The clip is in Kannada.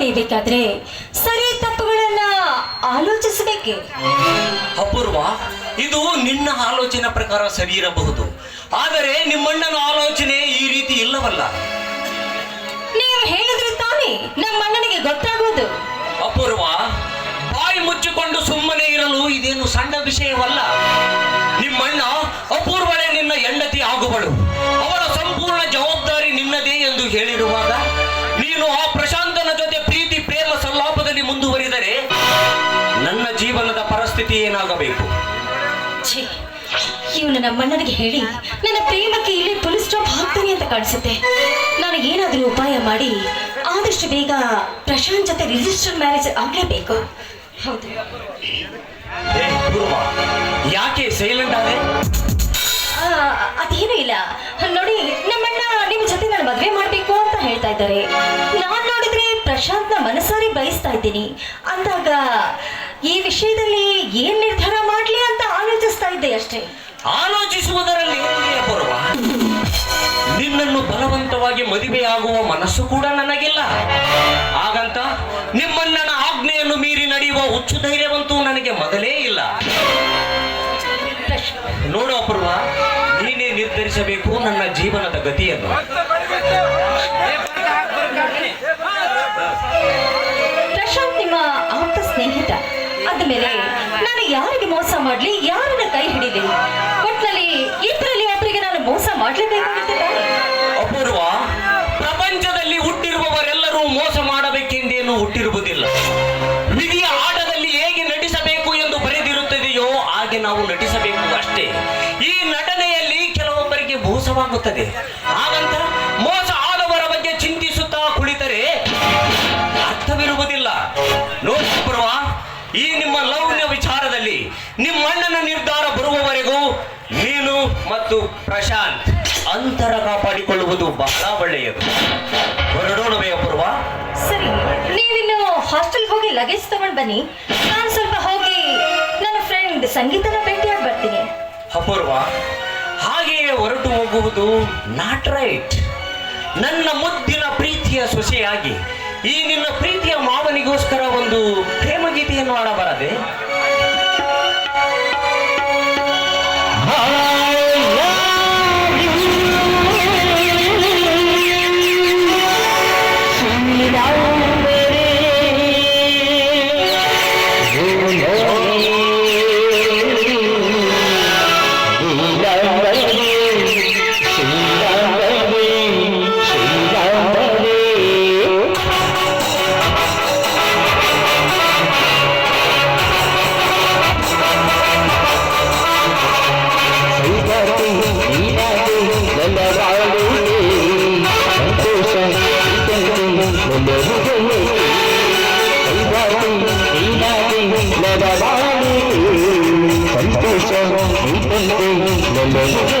ನಡೆಯಬೇಕಾದ್ರೆ ಸರಿ ತಪ್ಪುಗಳನ್ನ ಆಲೋಚಿಸಬೇಕೆ? ಅಪೂರ್ವ ಇದು ನಿನ್ನ ಆಲೋಚನೆ ಪ್ರಕಾರ ಸರಿ ಇರಬಹುದು. ಆದರೆ ನಿಮ್ಮಣ್ಣನ ಆಲೋಚನೆ ಈ ರೀತಿ ಇಲ್ಲವಲ್ಲ. ನೀವು ಹೇಳಿದ್ರೆ ತಾನೇ ನಮ್ಮಣ್ಣನಿಗೆ ಗೊತ್ತಾಗುವುದು ಗೊತ್ತಾಗೋದು. ಅಪೂರ್ವ ಬಾಯಿ ಮುಚ್ಚಿಕೊಂಡು ಸುಮ್ಮನೆ ಇರಲು ಇದೇನು ಸಣ್ಣ ವಿಷಯವಲ್ಲ. ನಿಮ್ಮಣ್ಣ ಅಪೂರ್ವಳೆ ನಿನ್ನ ಹೆಂಡತಿ ಆಗುವಳು. ಅವರ ಸಂಪೂರ್ಣ ಜವಾಬ್ದಾರಿ ನಿನ್ನದೇ ಎಂದು ಹೇಳಿರುವಾಗ ನೀನು ಆ ಜೀವನದ ಪರಿಸ್ಥಿತಿ ಏನಾಗಬೇಕು? ಛೀ ಇವನು ನಮ್ಮ ಅಣ್ಣನಿಗೆ ಹೇಳಿ ನನ್ನ ಪ್ರೇಮಕ್ಕೆ ಇಲ್ಲಿ ಪೊಲೀಸ್ ಸ್ಟಾಪ್ ಹಾಕ್ತಾನೆ ಅಂತ ಕಾಣಿಸುತ್ತೆ. ನಾನು ಏನಾದರೂ ಉಪಾಯ ಮಾಡಿ ಆದಷ್ಟು ಬೇಗ ಪ್ರಶಾಂತ್ ಜೊತೆ ರಿಜಿಸ್ಟರ್ ಮ್ಯಾರೇಜ್ ಆಗ್ಲೇಬೇಕು. ಹೌದು. ಏ ಯಾಕೆ ಸೈಲೆಂಟ್ ಆದೆ? ಆ, ಅದೇನೂ ಇಲ್ಲ. ನೋಡಿ ನಮ್ಮಣ್ಣ ನಿಮ್ಮ ಜೊತೆ ನಾನು ಮದುವೆ ಮಾಡಬೇಕು ಅಂತ ಹೇಳ್ತಾ ಇದ್ದಾರೆ. ನಾನ್ ನೋಡಿದ್ರೆ ಪ್ರಶಾಂತ್ನ ಮನಸಾರಿ ಬಯಸ್ತಾ ಇದ್ದೀನಿ. ಅಂದಾಗ ಈ ವಿಷಯದಲ್ಲಿ ಏನ್ ನಿರ್ಧಾರ ಮಾಡ್ಲಿ ಅಂತ ಆಲೋಚಿಸ್ತಾ ಇದ್ದೆ ಅಷ್ಟೇ. ಆಲೋಚಿಸುವುದರಲ್ಲಿ ಏನಿದೆ ನಿನ್ನನ್ನು ಬಲವಂತವಾಗಿ ಮದುವೆಯಾಗುವ ಮನಸ್ಸು ಕೂಡ ನನಗಿಲ್ಲ. ಹಾಗಂತ ನಿಮ್ಮನ್ನ ಆಜ್ಞೆಯನ್ನು ಮೀರಿ ನಡೆಯುವ ಹುಚ್ಚು ಧೈರ್ಯವಂತೂ ನನಗೆ ಮೊದಲೇ ಇಲ್ಲ. ನೋಡು ಅಪೂರ್ವ ನೀನೇ ನಿರ್ಧರಿಸಬೇಕು ನನ್ನ ಜೀವನದ ಗತಿಯನ್ನು. ಪ್ರಶಾಂತ್ ನಿಮ್ಮ ಆಪ್ತ ಸ್ನೇಹಿತ. ಆದ್ಮೇಲೆ ನಾನು ಯಾರಿಗೆ ಮೋಸ ಮಾಡ್ಲಿ, ಯಾರನ್ನ ಕೈ ಹಿಡಿಲಿ? ಒಟ್ನಲ್ಲಿ ಇಬ್ಬರಲ್ಲಿ ಒಬ್ಬರಿಗೆ ನಾನು ಮೋಸ ಮಾಡ್ಲೇಬೇಕಾಗುತ್ತೆ? ಅಪೂರ್ವ ಪ್ರಪಂಚದಲ್ಲಿ ಹುಟ್ಟಿರುವವರೆಲ್ಲರೂ ಮೋಸ ಮಾಡಬೇಕೆಂದೇನು ಹುಟ್ಟಿರುವುದಿಲ್ಲ. ವಿಧಿಯ ಆಟದಲ್ಲಿ ಹೇಗೆ ನಟಿಸಬೇಕು ಎಂದು ಬರೆದಿರುತ್ತದೆಯೋ ಹಾಗೆ ನಾವು ನಟಿಸಬೇಕು ಅಷ್ಟೇ. ಈ ನಟನೆಯಲ್ಲಿ ಕೆಲವೊಬ್ಬರಿಗೆ ಮೋಸವಾಗುತ್ತದೆ. ಈ ನಿಮ್ಮ ಲವ್ನ ವಿಚಾರದಲ್ಲಿ ನಿಮ್ಮ ಅಣ್ಣನ ನಿರ್ಧಾರ ಬರುವವರೆಗೂ ನೀನು ಮತ್ತು ಪ್ರಶಾಂತ್ ಅಂತರ ಕಾಪಾಡಿಕೊಳ್ಳುವುದು ಬಹಳ ಒಳ್ಳೆಯದು. ಹೊರಡೋಣವೇ ಅಪೂರ್ವ. ಸರಿ ನೀವಿನ್ನು ಹಾಸ್ಟೆಲ್ ಹೋಗಿ ಲಗೇಜ್ ತಗೊಂಡ್ ಬನ್ನಿ. ನಾನು ಸ್ವಲ್ಪ ಹೋಗಿ ನನ್ನ ಫ್ರೆಂಡ್ ಸಂಗೀತನ ಭೇಟಿಯಾಗಿ ಬರ್ತೀನಿ. ಅಪೂರ್ವ. ಹಾಗೆಯೇ ಹೊರಟು ಹೋಗುವುದು ನಾಟ್ ರೈಟ್ ನನ್ನ ಮುದ್ದಿನ ಪ್ರೀತಿಯ ಸೊಸೆಯಾಗಿ ಈ ನಿನ್ನ ಪ್ರೀತಿಯ ಮಾವನಿಗೋಸ್ಕರ ಒಂದು ಪ್ರೇಮ ಗೀತೆಯನ್ನು ಆಡಬಾರದೆ సంతోషం ఉంటుంది